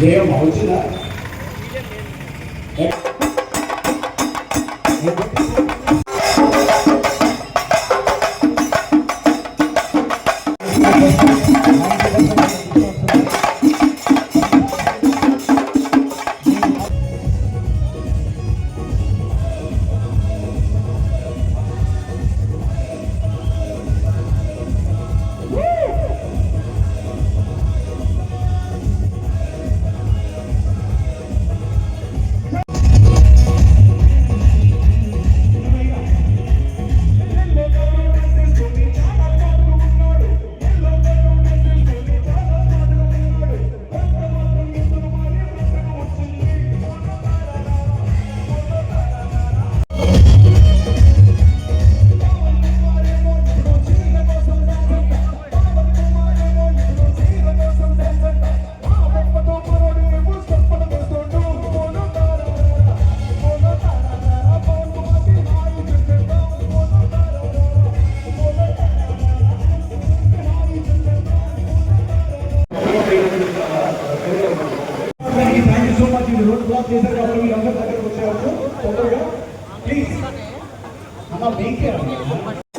జయం అవుతుందా ప్లీజ్ అన్న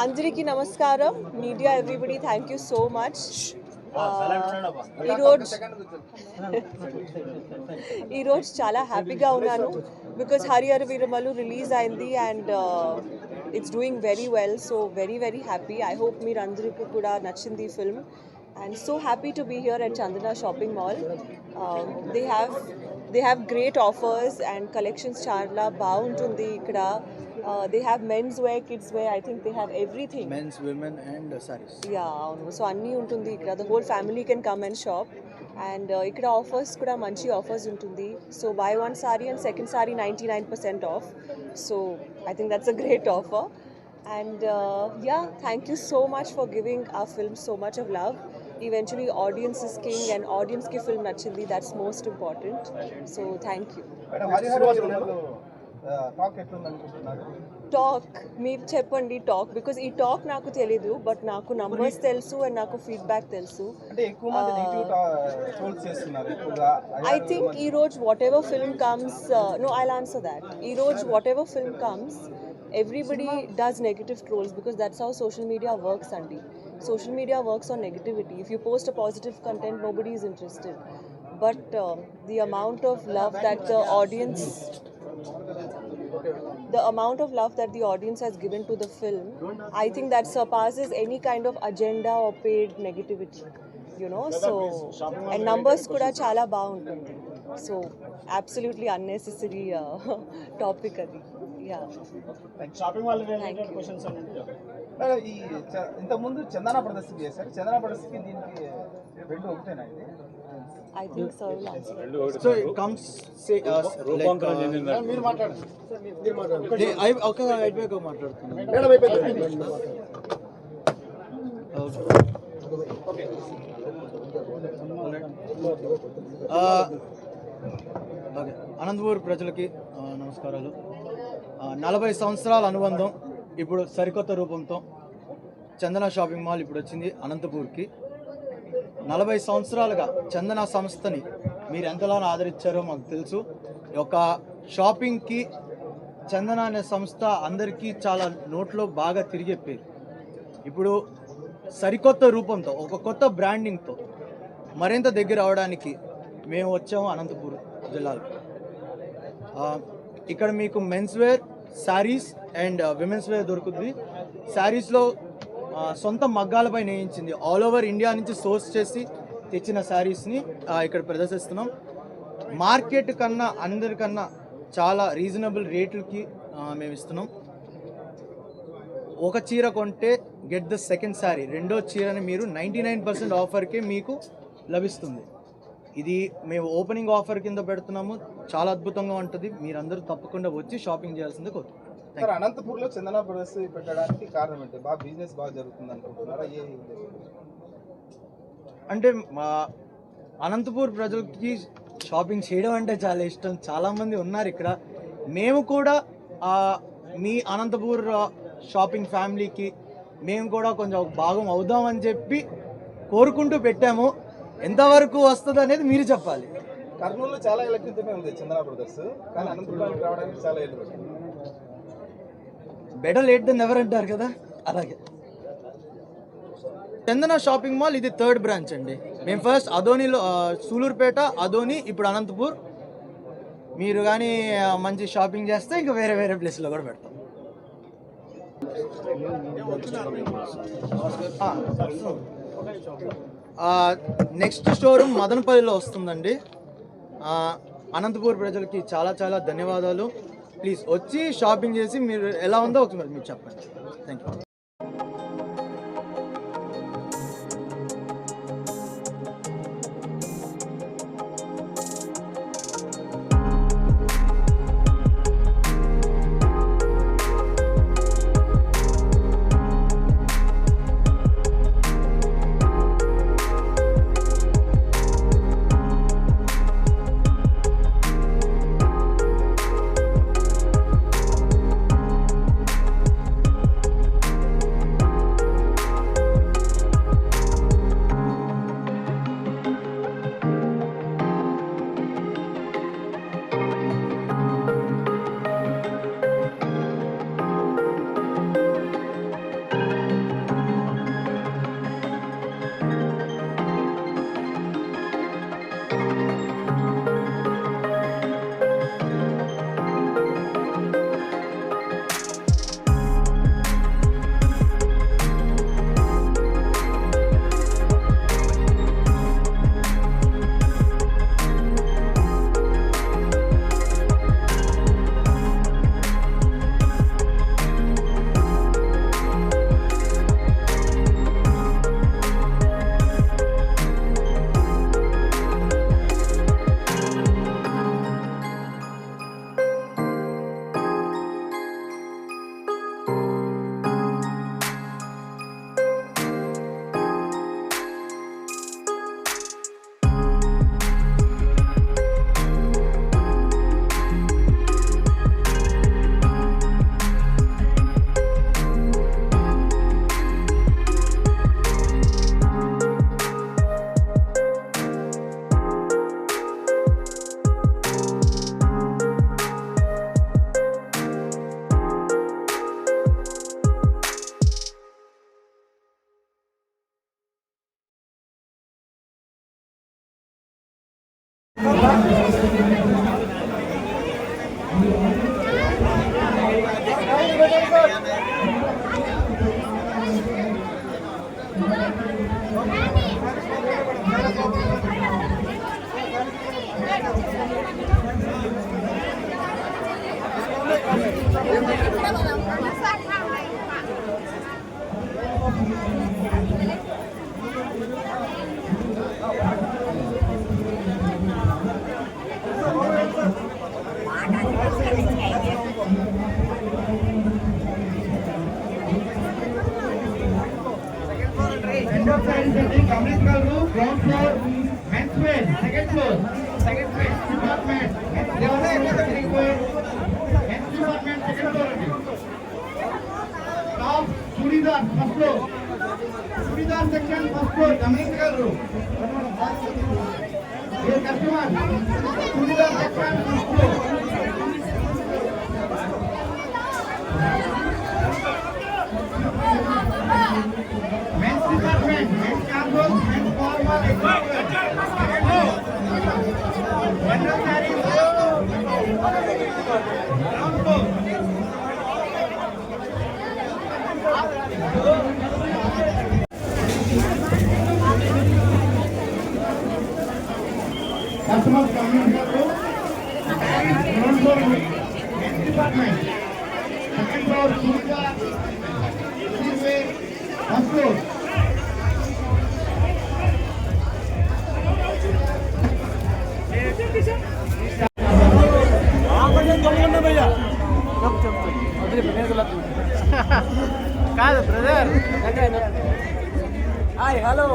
అందరికీ నమస్కారం media everybody thank you so much ఈరోజు ఈరోజు చాలా హ్యాపీగా ఉన్నాను బికాస్ హరిహర వీరమలు రిలీజ్ అయింది and it's doing very well so very very happy I hope మీరు అందరికీ కూడా నచ్చింది film and so happy to be here at Chandana shopping mall they have they have great offers and collections చాలా బాగుంటుంది ఇక్కడ they have men's wear kids wear I think they have everything men's women and saris yeah అవును. So అన్నీ ఉంటుంది ఇక్కడ. The whole family can come and shop and ఇక్కడ offers కూడా మంచి ఆఫర్స్ ఉంటుంది. So buy one sari and second sari ninety nine percent off so I think that's a great offer and yeah thank you so much for giving a film so much of love eventually audience is king and ఆడియన్స్కి film నచ్చింది that's most important so thank you talk మీరు చెప్పండి talk because ఈ talk నాకు తెలీదు but నాకు numbers తెలుసు and నాకు ఫీడ్బ్యాక్ తెలుసు. అంటే ఎక్కువ మంది నెగిటివ్ ట్రోల్స్ చేస్తున్నారు ఎక్కువగా. I think Eroj, whatever film comes, uh, no, I'll answer that. Eroj, whatever film comes, everybody does negative trolls because that's how social media works on negativity. If you post a positive content, nobody is interested. But uh, the amount of love that the audience the amount of love that the audience has given to the film, I think that surpasses any kind of agenda or paid negativity. You know, so and numbers kuda chala bound. So absolutely unnecessary uh, topic. Yeah. Thank you. ఈ ఇంతకుముందు చందన ప్రదర్శన చేశారు. చందన ప్రదర్శనకి దీనికి రెండు ఒకటేనా ఇది I think so uh, uh, మీరు మాట్లాడండి. మీరు మాట్లాడండి. they, I ఒక అయిపోయాక మాట్లాడుతున్నాను. మేడం అయిపోయింది? ఓకే. అనంతపూర్ ప్రజలకి నమస్కారాలు. నలభై సంవత్సరాల అనుబంధం ఇప్పుడు సరికొత్త రూపంతో చందన షాపింగ్ మాల్ ఇప్పుడు వచ్చింది అనంతపూర్కి. నలభై సంవత్సరాలుగా చందన సంస్థని మీరు ఎంతలా ఆదరించారో మాకు తెలుసు. ఒక షాపింగ్కి చందన అనే సంస్థ అందరికీ చాలా నోట్లో బాగా తిరిగే పేరు. ఇప్పుడు సరికొత్త రూపంతో ఒక కొత్త బ్రాండింగ్తో మరింత దగ్గర అవడానికి మేము వచ్చాము అనంతపూర్ జిల్లాలో. ఇక్కడ మీకు men's wear saris and uh, women's wear దొరుకుతుంది. శారీస్లో uh, సొంత మగ్గాలపై నేయించింది. ఆల్ ఓవర్ ఇండియా నుంచి సోర్స్ చేసి తెచ్చిన శారీస్ని uh, ఇక్కడ ప్రదర్శిస్తున్నాం. మార్కెట్ కన్నా అందరికన్నా చాలా రీజనబుల్ రేట్లకి మేము ఇస్తున్నాం. ఒక చీర కొంటే గెట్ ద సెకండ్ శారీ రెండో చీరని మీరు నైంటీ నైన్ పర్సెంట్ ఆఫర్కే మీకు లభిస్తుంది. ఇది మేము ఓపెనింగ్ ఆఫర్ కింద పెడుతున్నాము. చాలా అద్భుతంగా ఉంటుంది. మీరందరూ తప్పకుండా వచ్చి షాపింగ్ చేయాల్సిందే సార్ అనంతపూర్లో చందన బ్రదర్స్ పెట్టడానికి కారణం ఏంటి? బాగా బిజినెస్ బాగా జరుగుతుంది అనుకుంటున్నారా? ఏ? అంటే మా అనంతపూర్ ప్రజలకి షాపింగ్ చేయడం అంటే చాలా ఇష్టం. చాలామంది ఉన్నారు ఇక్కడ. మేము కూడా మీ అనంతపూర్ షాపింగ్ ఫ్యామిలీకి మేము కూడా కొంచెం భాగం అవుదామని చెప్పి కోరుకుంటూ పెట్టాము. ఎంతవరకు వస్తుంది అనేది మీరు చెప్పాలి. కర్నూలులో చాలా ఏళ్ళ క్రితమే ఉంది చందన బ్రదర్స్ కానీ అనంతపురానికి రావడానికి చాలా ఏళ్ళు బెటర్ లేట్ దెన్ ఎవర్ అంటారు కదా? అలాగే. చందన షాపింగ్ మాల్ ఇది థర్డ్ బ్రాంచ్ అండి. మేము ఫస్ట్ అదోనిలో సూలూరుపేట అదోని ఇప్పుడు అనంతపూర్. మీరు కానీ మంచి షాపింగ్ చేస్తే ఇంకా వేరే వేరే ప్లేస్లో కూడా పెడతాం. నెక్స్ట్ షోరూమ్ మదనపల్లిలో వస్తుందండి. అనంతపూర్ ప్రజలకి చాలా చాలా ధన్యవాదాలు. ప్లీజ్ వచ్చి షాపింగ్ చేసి మీరు ఎలా ఉందో ఒకసారి మీరు చెప్పండి. Thank you floor, men's wear, second floor, second floor, department. They are men's wear, men's department, second floor. Top, Churidar, first floor. Churidar section, first floor, Dominical room. Dear customer, Churidar section, first floor. Customer community department second floor brother hi hello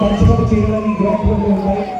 Thank you for the